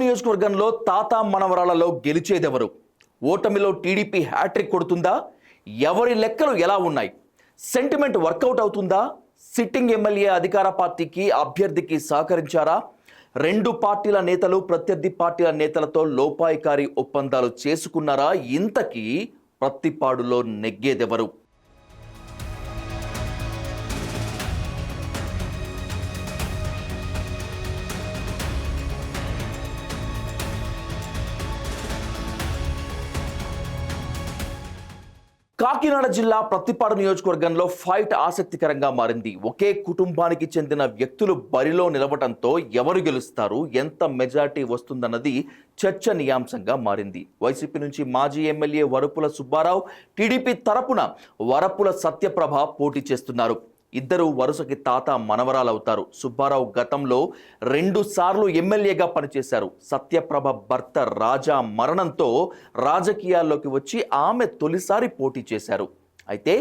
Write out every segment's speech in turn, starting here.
నియోజకవర్గంలో తాత మనవరాలలో గెలిచేదెవరు? ఓటమిలో TDP hat trick కొడుతుందా? ఎవరి లెక్కలు ఎలా ఉన్నాయి? సెంటిమెంట్ వర్కౌట్ అవుతుందా? సిట్టింగ్ ఎమ్మెల్యే అధికార పార్టీకి అభ్యర్థికి సహకరించారా? రెండు పార్టీల నేతలు ప్రత్యర్థి పార్టీల నేతలతో లోపాయికారి ఒప్పందాలు చేసుకున్నారా? ఇంతకీ ప్రత్తిపాడులో నెగ్గేదెవరు? కాకినాడ జిల్లా ప్రతిపాడు నియోజకవర్గంలో ఫైట్ ఆసక్తికరంగా మారింది. ఒకే కుటుంబానికి చెందిన వ్యక్తులు బరిలో నిలవటంతో ఎవరు గెలుస్తారు ఎంత మెజార్టీ వస్తుందన్నది చర్చనీయాంశంగా మారింది. వైసీపీ నుంచి మాజీ ఎమ్మెల్యే వరపుల సుబ్బారావు టీడీపీ తరపున వరపుల సత్యప్రభ పోటీ చేస్తున్నారు. ఇద్దరు వరుసకి తాత మనవరాలవుతారు. సుబ్బారావు గతంలో రెండు సార్లు ఎమ్మెల్యేగా పనిచేశారు. సత్యప్రభ భర్త రాజా మరణంతో రాజకీయాల్లోకి వచ్చి ఆమె తొలిసారి పోటీ చేశారు. అయితే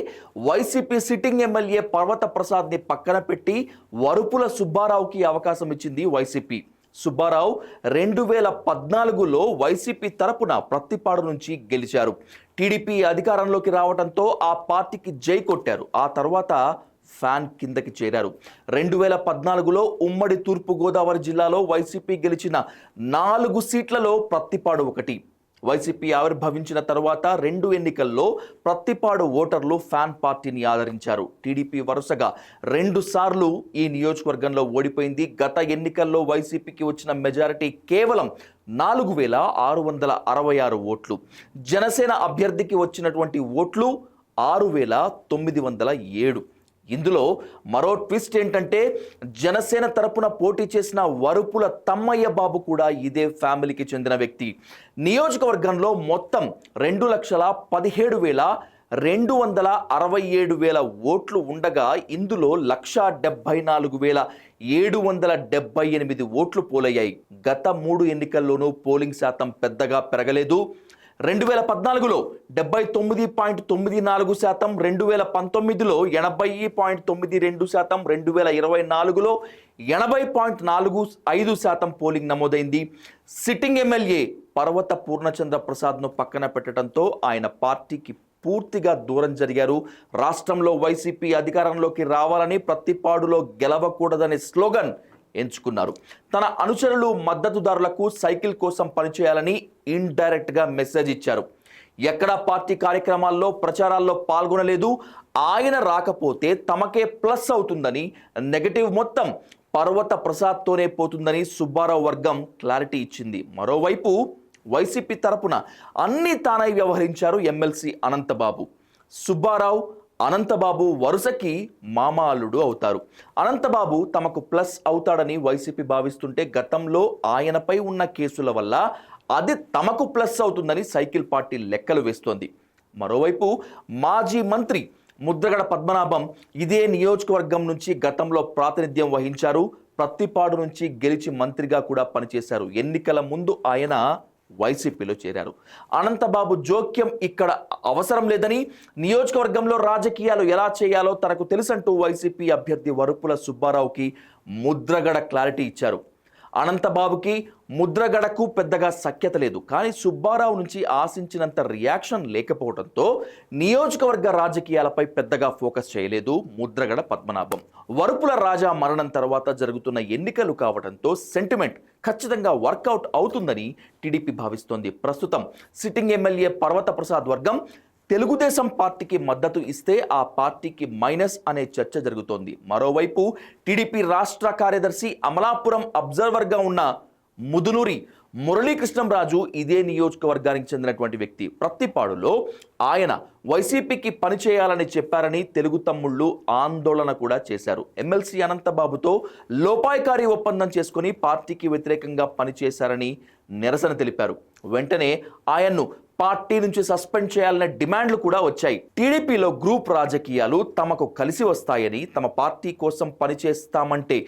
వైసీపీ సిట్టింగ్ ఎమ్మెల్యే పర్వత ప్రసాద్ని పక్కన పెట్టి వరుపుల సుబ్బారావుకి అవకాశం ఇచ్చింది వైసీపీ. సుబ్బారావు రెండు వేల పద్నాలుగులో వైసీపీ తరపున ప్రత్తిపాడు నుంచి గెలిచారు. టీడీపీ అధికారంలోకి రావడంతో ఆ పార్టీకి జై కొట్టారు. ఆ తర్వాత ఫ్యాన్ కిందకి చేరారు. రెండు వేల పద్నాలుగులో ఉమ్మడి తూర్పుగోదావరి జిల్లాలో వైసీపీ గెలిచిన నాలుగు సీట్లలో ప్రత్తిపాడు ఒకటి. వైసీపీ ఆవిర్భవించిన తర్వాత రెండు ఎన్నికల్లో ప్రత్తిపాడు ఓటర్లు ఫ్యాన్ పార్టీని ఆదరించారు. టీడీపీ వరుసగా రెండు సార్లు ఈ నియోజకవర్గంలో ఓడిపోయింది. గత ఎన్నికల్లో వైసీపీకి వచ్చిన మెజారిటీ కేవలం నాలుగు వేల ఆరు వందల అరవై ఆరు ఓట్లు. జనసేన అభ్యర్థికి వచ్చినటువంటి ఓట్లు ఆరు వేల తొమ్మిది వందల ఏడు. ఇందులో మరో ట్విస్ట్ ఏంటంటే జనసేన తరపున పోటీ చేసిన వరుపుల తమ్మయ్య బాబు కూడా ఇదే ఫ్యామిలీకి చెందిన వ్యక్తి. నియోజకవర్గంలో మొత్తం రెండు లక్షల పదిహేడు వేల రెండు వందల అరవై ఏడు వేల ఓట్లు ఉండగా ఇందులో లక్షా డెబ్బై నాలుగు వేల ఏడు వందల డెబ్బై ఎనిమిది ఓట్లు పోలయ్యాయి. గత మూడు ఎన్నికల్లోనూ పోలింగ్ శాతం పెద్దగా పెరగలేదు. రెండు వేల పద్నాలుగులో డెబ్బై తొమ్మిది పాయింట్ తొమ్మిది నాలుగు శాతం రెండు వేల పంతొమ్మిదిలో ఎనభై పాయింట్ తొమ్మిది రెండు శాతం రెండు వేల ఇరవై నాలుగులో ఎనభై పాయింట్ నాలుగు ఐదు శాతం పోలింగ్ నమోదైంది. సిట్టింగ్ ఎమ్మెల్యే పర్వత పూర్ణచంద్ర ప్రసాద్ను పక్కన పెట్టడంతో ఆయన పార్టీకి పూర్తిగా దూరం జరిగారు. రాష్ట్రంలో వైసీపీ అధికారంలోకి రావాలని ప్రతిపాడులో గెలవకూడదనే స్లోగన్ ఎంచుకున్నారు. తన అనుచరులు మద్దతుదారులకు సైకిల్ కోసం పనిచేయాలని ఇండైరెక్ట్గా మెసేజ్ ఇచ్చారు. ఎక్కడా పార్టీ కార్యక్రమాల్లో ప్రచారాల్లో పాల్గొనలేదు ఆయన రాకపోతే తమకే ప్లస్ అవుతుందని నెగటివ్ మొత్తం పర్వత ప్రసాద్తోనే పోతుందని సుబ్బారావు వర్గం క్లారిటీ ఇచ్చింది. మరోవైపు వైసీపీ తరపున అన్ని తానై వ్యవహరించారు ఎమ్మెల్సీ అనంతబాబు. సుబ్బారావు అనంతబాబు వరుసకి మామ అల్లుడు అవుతారు. అనంతబాబు తమకు ప్లస్ అవుతాడని వైసీపీ భావిస్తుంటే గతంలో ఆయనపై ఉన్న కేసుల వల్ల అది తమకు ప్లస్ అవుతుందని సైకిల్ పార్టీ లెక్కలు వేస్తోంది. మరోవైపు మాజీ మంత్రి ముద్రగడ పద్మనాభం ఇదే నియోజకవర్గం నుంచి గతంలో ప్రాతినిధ్యం వహించారు. ప్రత్తిపాడు నుంచి గెలిచి మంత్రిగా కూడా పనిచేశారు. ఎన్నికల ముందు ఆయన వైసీపీలో చేరారు. అనంతబాబు జోక్యం ఇక్కడ అవసరం లేదని నియోజకవర్గంలో రాజకీయాలు ఎలా చేయాలో తనకు తెలుసంటూ వైసీపీ అభ్యర్థి వరుపుల సుబ్బారావుకి ముద్రగడ క్లారిటీ ఇచ్చారు. అనంతబాబుకి ముద్రగడకు పెద్దగా సఖ్యత లేదు. కానీ సుబ్బారావు నుంచి ఆశించినంత రియాక్షన్ లేకపోవడంతో నియోజకవర్గ రాజకీయాలపై పెద్దగా ఫోకస్ చేయలేదు ముద్రగడ పద్మనాభం. వరుపుల రాజా మరణం తర్వాత జరుగుతున్న ఎన్నికలు కావడంతో సెంటిమెంట్ ఖచ్చితంగా వర్కౌట్ అవుతుందని టీడీపీ భావిస్తోంది. ప్రస్తుతం సిట్టింగ్ ఎమ్మెల్యే పర్వత ప్రసాద్ వర్గం తెలుగుదేశం పార్టీకి మద్దతు ఇస్తే ఆ పార్టీకి మైనస్ అనే చర్చ జరుగుతోంది. మరోవైపు టీడీపీ రాష్ట్ర కార్యదర్శి అమలాపురం అబ్జర్వర్గా ఉన్న ముదునూరి మురళీకృష్ణంరాజు ఇదే నియోజకవర్గానికి చెందినటువంటి వ్యక్తి. ప్రత్తిపాడులో ఆయన వైసీపీకి పనిచేయాలని చెప్పారని తెలుగు తమ్ముళ్ళు ఆందోళన కూడా చేశారు. ఎమ్మెల్సీ అనంతబాబుతో లోపాయకారి ఒప్పందం చేసుకుని పార్టీకి వ్యతిరేకంగా పనిచేశారని నిరసన తెలిపారు. వెంటనే ఆయన్ను పార్టీ నుంచి సస్పెండ్ చేయాలనే డిమాండ్లు కూడా వచ్చాయి. టీడీపీలో గ్రూప్ రాజకీయాలు తమకు కలిసి వస్తాయని తమ పార్టీ కోసం పనిచేస్తామంటే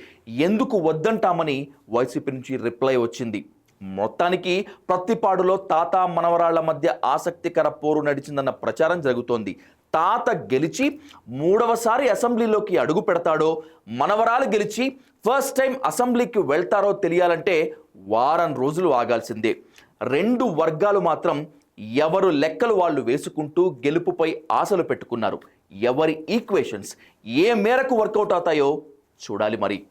ఎందుకు వద్దంటామని వైసీపీ నుంచి రిప్లై వచ్చింది. మొత్తానికి ప్రత్తిపాడులో తాత మనవరాళ్ళ మధ్య ఆసక్తికర పోరు నడిచిందన్న ప్రచారం జరుగుతోంది. తాత గెలిచి మూడవసారి అసెంబ్లీలోకి అడుగు పెడతాడో మనవరాలు గెలిచి ఫస్ట్ టైం అసెంబ్లీకి వెళ్తారో తెలియాలంటే వారం రోజులు ఆగాల్సిందే. రెండు వర్గాలు మాత్రం ఎవరు లెక్కలు వాళ్ళు వేసుకుంటూ గెలుపుపై ఆశలు పెట్టుకున్నారు. ఎవరి ఈక్వేషన్స్ ఏ మేరకు వర్కౌట్ అవుతాయో చూడాలి మరి.